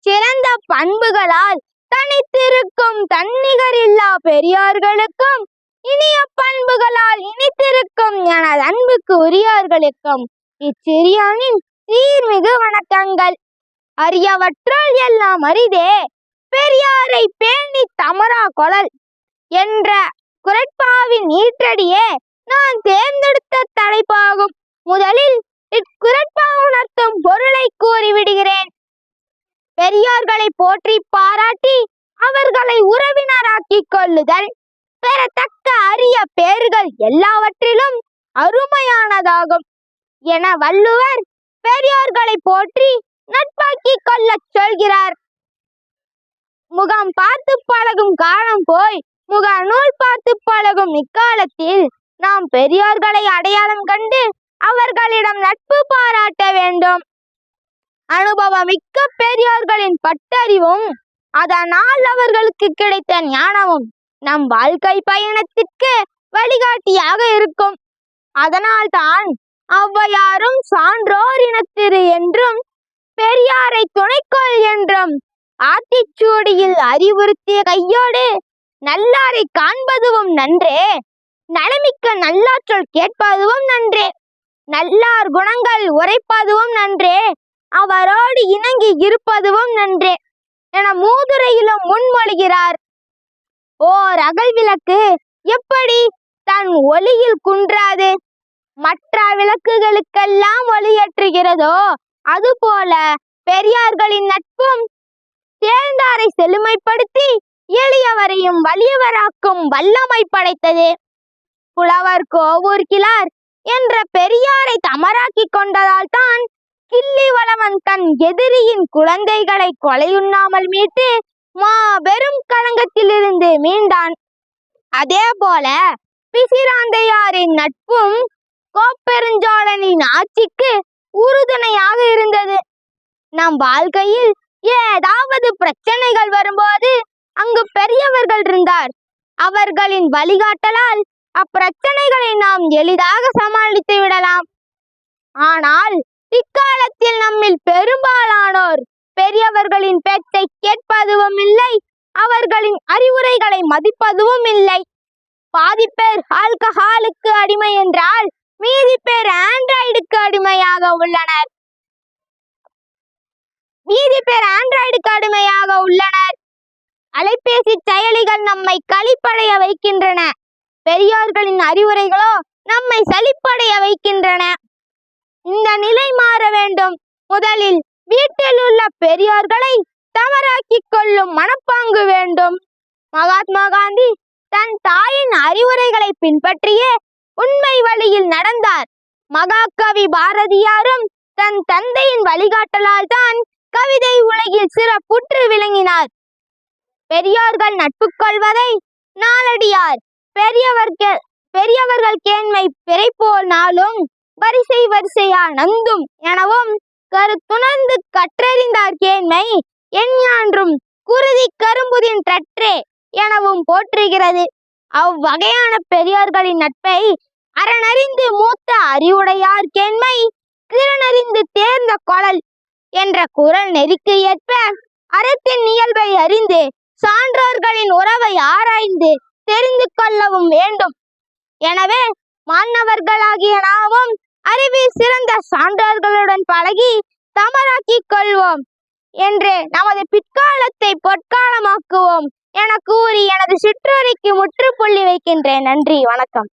சிறந்த பண்புகளால் தனித்திருக்கும் தன்னிகரில்லா பெரியார்களுக்கும் இனிய பண்புகளால் இனித்திருக்கும் எனது அன்புக்கு உரியார்களுக்கும் இச்சிறியானின் சீர்மிகு வணக்கங்கள். அரியவற்றுள் எல்லாம் அரிதே பெரியாரை பேணி தமரா கொழல் என்ற குரட்பாவின் ஈற்றடியே நான் தேர்ந்தெடுத்த தலைப்பாகும். முதலில் இக்குரட்பா உணர்த்தும் பொருளை கூறிவிடுகிறேன். பெரியோர்களை போற்றி பாராட்டி அவர்களை உறவினராக்கிக் கொள்ளுதல். பெறத்தக்க அரிய பேர்கள் எல்லாவற்றிலும் அருமையானதாகும். என வள்ளுவர் பெரியோர்களை போற்றி நட்பாக்கிக் கொள்ளச் சொல்கிறார். முகம் பார்த்து பழகும் காலம் போய் முக நூல் பார்த்து பழகும் இக்காலத்தில் நாம் பெரியோர்களை அடையாளம் கண்டு அவர்களிடம் நட்பு பாராட்ட வேண்டும். அனுபவமிக்க பெரியோர்களின் பட்டறிவும் அதனால் அவர்களுக்கு கிடைத்த ஞானமும் நம் வாழ்க்கை பயணத்திற்கு வழிகாட்டியாக இருக்கும். அதனால்தான் ஔவையாரும் சான்றோர் இனத்திரு என்றும் பெரியாரை துணைக்கோள் என்றும் ஆத்திச்சூடியில் அறிவுறுத்திய கையோடு நல்லாரை காண்பதுவும் நன்றே. நலமிக்க நல்லாற்றல் கேட்பதுவும் நன்றே. நல்லார் குணங்கள் உரைப்பதுவும் நன்றே. அவரோடு இணங்கி இருப்பதுவும் நன்றே என மூதுரையிலும் முன்மொழிகிறார். ஓர் அகல் விளக்கு எப்படி தன் ஒளியில் குன்றாது? மற்ற விளக்குகளுக்கெல்லாம் ஒளியேற்றுகிறதோ அதுபோல பெரியார்களின் நட்பும் தேர்ந்தாரை செழுமைப்படுத்தி எளியவரையும் வலியவராக்கும் வல்லமை படைத்தது. புலவர் கோவூர் கிளார் என்ற பெரியாரை தமராக்கிக் கொண்டதால் தான் கிள்ளி வளவன் தன் எதிரியின் குழந்தைகளை கொலையுண்ணாமல் மீட்டு மாபெரும் களங்கத்திலிருந்து மீண்டான். அதே போல பிசிராந்தையாரின் நட்பும் கோப்பெருஞ்சாளனின் ஆட்சிக்கு உறுதுணையாக இருந்தது. நம் வாழ்க்கையில் ஏதாவது பிரச்சனைகள் வரும்போது அங்கு பெரியவர்கள் இருந்தார். அவர்களின் வழிகாட்டலால் அப்பிரச்சனைகளை நாம் எளிதாக சமாளித்து விடலாம். ஆனால் இக்காலத்தில் அவர்களின் பேச்சை கேட்பதுவும் இல்லை அவர்களின் அறிவுரைகளை மதிப்பதுவும் இல்லை. பாதி பேர் ஆல்கஹாலுக்கு அடிமை என்றால் மீதி பேர் ஆண்ட்ராய்டுக்கு அடிமையாக உள்ளனர். மீதி பேர் ஆண்ட்ராய்டுக்கு அடிமையாக உள்ளனர். அலைபேசி செயலிகள் நம்மை களிப்படைய வைக்கின்றன. பெரியோர்களின் அறிவுரைகளோ நம்மை சலிப்படைய வைக்கின்றன. இந்த நிலை மாற வேண்டும். முதலில் வீட்டில் உள்ள பெரியோர்களை தவறாக்கிக் கொள்ளும் மனப்பாங்கு வேண்டும். மகாத்மா காந்தி தன் தாயின் அறிவுரைகளை பின்பற்றியே உண்மை வழியில் நடந்தார். மகாகவி பாரதியாரும் தன் தந்தையின் வழிகாட்டலால் தான் கவிதை உலகில் சிறப்புற்று விளங்கினார். பெரியோர்கள் நட்பு கொள்வதை நாளடியார். பெரியவர்கள் பெரியவர்கள் கேண்மை பிறைப்போல் நாளும் வரிசை வரிசையா நந்தும் எனவும் கருத்துணர்ந்து கற்றறிந்தார் கேண்மை. எஞ்ஞான்றும் குருதி கரும்புதின் தற்றே எனவும் போற்றுகிறது. அவ்வகையான பெரியார்களின் நட்பை அறனறிந்து மூத்த அறிவுடையார் கேண்மை. திறனறிந்து தேர்ந்த குழல் என்ற குரல் நெறிக்கு ஏற்ப அறத்தின் இயல்பை அறிந்து சான்றோர்களின் உறவை ஆராய்ந்து தெரிந்து கொள்ளவும் வேண்டும். எனவே மாணவர்களாகிய நாமும் அறிவில் சிறந்த சான்றோர்களுடன் பழகி தமராக்கிக் கொள்வோம் என்று நமது பிற்காலத்தை பொற்காலமாக்குவோம் என கூறி எனது சிற்றுரைக்கு முற்றுப்புள்ளி வைக்கின்றேன். நன்றி. வணக்கம்.